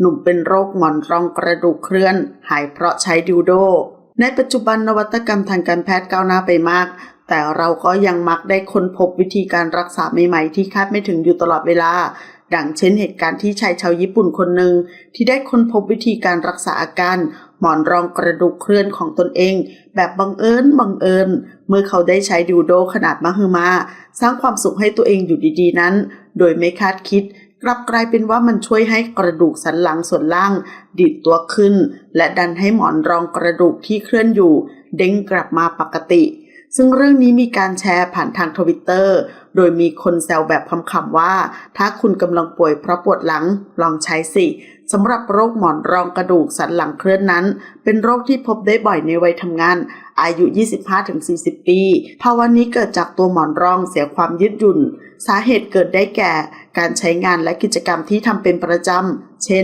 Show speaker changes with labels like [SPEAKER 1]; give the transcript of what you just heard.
[SPEAKER 1] หนุ่มเป็นโรคหมอนรองกระดูกเคลื่อน หายเพราะใช้ดิวโด ในปัจจุบันนวัตกรรมทางการแพทย์ก้าวหน้าไปมาก แต่เราก็ยังมักได้ค้นพบวิธีการรักษาใหม่ๆ ที่คาดไม่ถึงอยู่ตลอดเวลา ดังเช่นเหตุการณ์ที่ชายชาวญี่ปุ่นคนหนึ่งที่ได้ค้นพบวิธีการรักษาอาการหมอนรองกระดูกเคลื่อนของตนเอง แบบบังเอิญบังเอิญ เมื่อเขาได้ใช้ดิวโดขนาดมหึมา สร้างความสุขให้ตัวเองอยู่ดีๆนั้น โดยไม่คาดคิด กลับกลายเป็นว่ามันช่วยให้กระดูกสันหลังส่วนล่าง ดีดตัวขึ้น และดันให้หมอนรองกระดูกที่เคลื่อนอยู่ เด้งกลับมาปกติ ซึ่งเรื่องนี้มีการแชร์ผ่านทางทวิตเตอร์โดยมีคนแซวแบบคำๆว่า ถ้าคุณกำลังป่วยเพราะปวดหลังลองใช้สิสำหรับโรคหมอนรองกระดูกสันหลังเคลื่อนนั้น เป็นโรคที่พบได้บ่อยในวัยทำงาน อายุ 25-40 ปี ภาวะนี้เกิดจากตัวหมอนรองเสียความยืดหยุ่น สาเหตุเกิดได้แก่ การใช้งานและกิจกรรมที่ทำเป็นประจำ เช่น